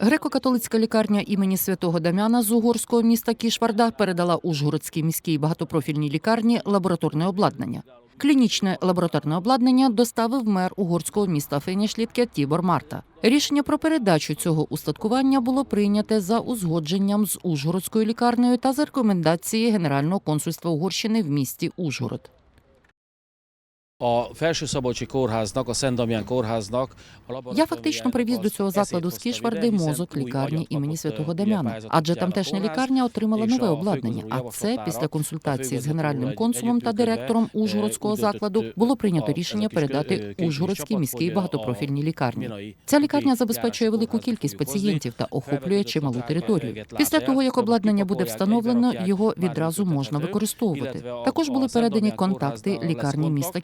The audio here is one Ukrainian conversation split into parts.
Греко-католицька лікарня імені святого Дам'яна з угорського міста Кішварда передала Ужгородській міській багатопрофільній лікарні лабораторне обладнання. Клінічне лабораторне обладнання доставив мер угорського міста Фенішлітке Тібор Марта. Рішення про передачу цього устаткування було прийняте за узгодженням з Ужгородською лікарнею та за рекомендації Генерального консульства Угорщини в місті Ужгород. A Felső Szabolcsi Kórháznak, a Szent Damján Kórháznak a Я фактично привіз до цього закладу з Кішварди мозок лікарні імені святого Дем'яна, адже тамтешня лікарня отримала нове обладнання. А це після консультації з генеральним консулом та директором Ужгородського закладу було прийнято рішення передати Ужгородській міській багатопрофільній лікарні. Ця лікарня забезпечує велику кількість пацієнтів та охоплює чималу територію. Після того, як обладнання буде встановлено, його відразу можна використовувати. Також були передані контакти лікарні міста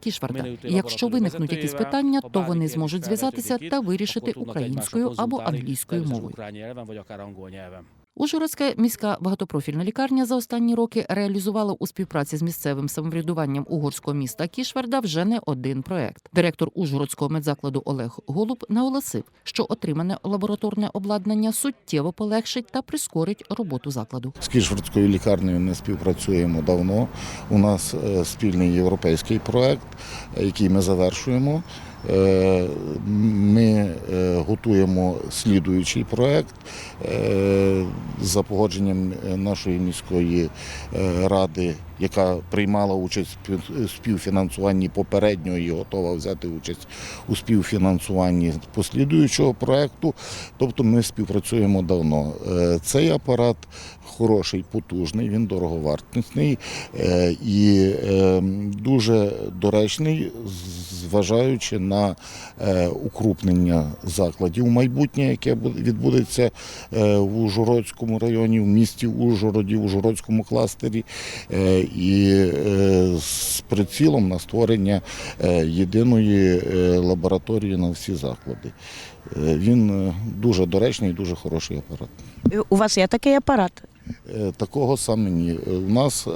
І якщо виникнуть якісь питання, то вони зможуть зв'язатися та вирішити українською або англійською мовою. Ужгородська міська багатопрофільна лікарня за останні роки реалізувала у співпраці з місцевим самоврядуванням угорського міста Кішварда вже не один проект. Директор Ужгородського медзакладу Олег Голуб наголосив, що отримане лабораторне обладнання суттєво полегшить та прискорить роботу закладу. З Кішвардською лікарнею ми співпрацюємо давно. У нас е, спільний європейський проект, який ми завершуємо. Е, Ми е, готуємо слідуючий проект е, за погодженням нашої міської ради, яка приймала участь в співфінансуванні попереднього і готова взяти участь у співфінансуванні послідуючого проекту. Тобто ми співпрацюємо давно. Е, Цей апарат хороший, потужний, він дороговартісний е, і е, дуже доречний, зважаючи на е, укрупнення закладів майбутнє, яке відбудеться е, в Ужгородському районі, в місті Ужгороді, в Ужгородському кластері, е, і е, з прицілом на створення е, єдиної е, лабораторії на всі заклади. Він дуже доречний, і дуже хороший апарат. У вас є такий апарат? Такого саме ні. У нас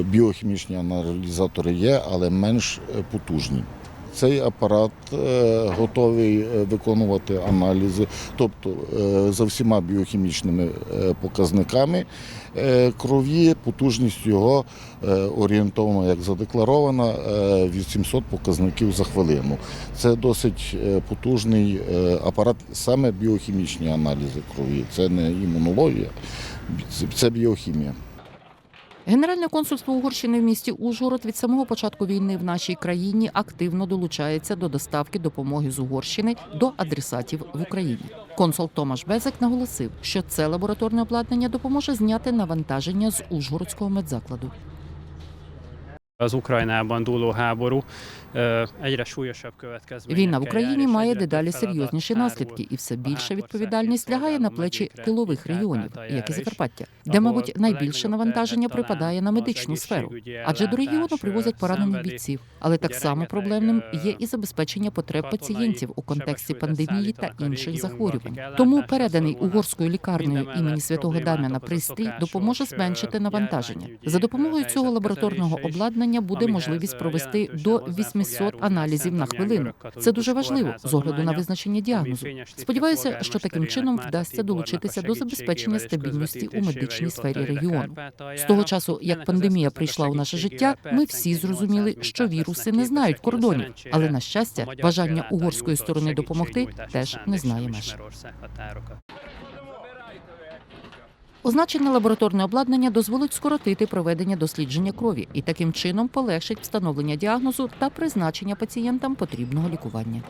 біохімічні аналізатори є, але менш потужні. Цей апарат е, готовий е, виконувати аналізи, тобто е, за всіма біохімічними показниками крові, потужність його орієнтовно, як задекларовано, е, 800 показників за хвилину. Це досить потужний апарат, саме біохімічні аналізи крові. Це не імунологія, це біохімія. Генеральне консульство Угорщини в місті Ужгород від самого початку війни в нашій країні активно долучається до доставки допомоги з Угорщини до адресатів в Україні. Консул Томаш Безек наголосив, що це лабораторне обладнання допоможе зняти навантаження з Ужгородського медзакладу. Az Ukrajnában dúló háború egyre Війна в Україні має дедалі серйозніші наслідки, і все більше відповідальність лягає на плечі тилових регіонів, як і Закарпаття, де, мабуть, найбільше навантаження припадає на медичну сферу. Адже до регіону привозять поранених бійців, але так само проблемним е, є і забезпечення потреб пацієнтів у контексті пандемії та інших захворювань. Тому переданий угорською лікарнею імені святого Дам'яна пристрій допоможе зменшити навантаження. За допомогою цього лабораторного обладнання буде можливість провести до hozzá fog 800 járulni a аналізів на хвилину. Це дуже важливо з огляду на визначення діагнозу. Сподіваюся, що таким чином вдасться долучитися до забезпечення стабільності у медичній сфері регіону. З того часу, як пандемія прийшла у наше життя, ми всі зрозуміли, що віруси не знають кордонів. Але на щастя, бажання угорської сторони допомогти теж не знає меж. Означене лабораторне обладнання дозволить скоротити проведення дослідження крові і таким чином полегшить встановлення діагнозу та призначення пацієнтам потрібного лікування.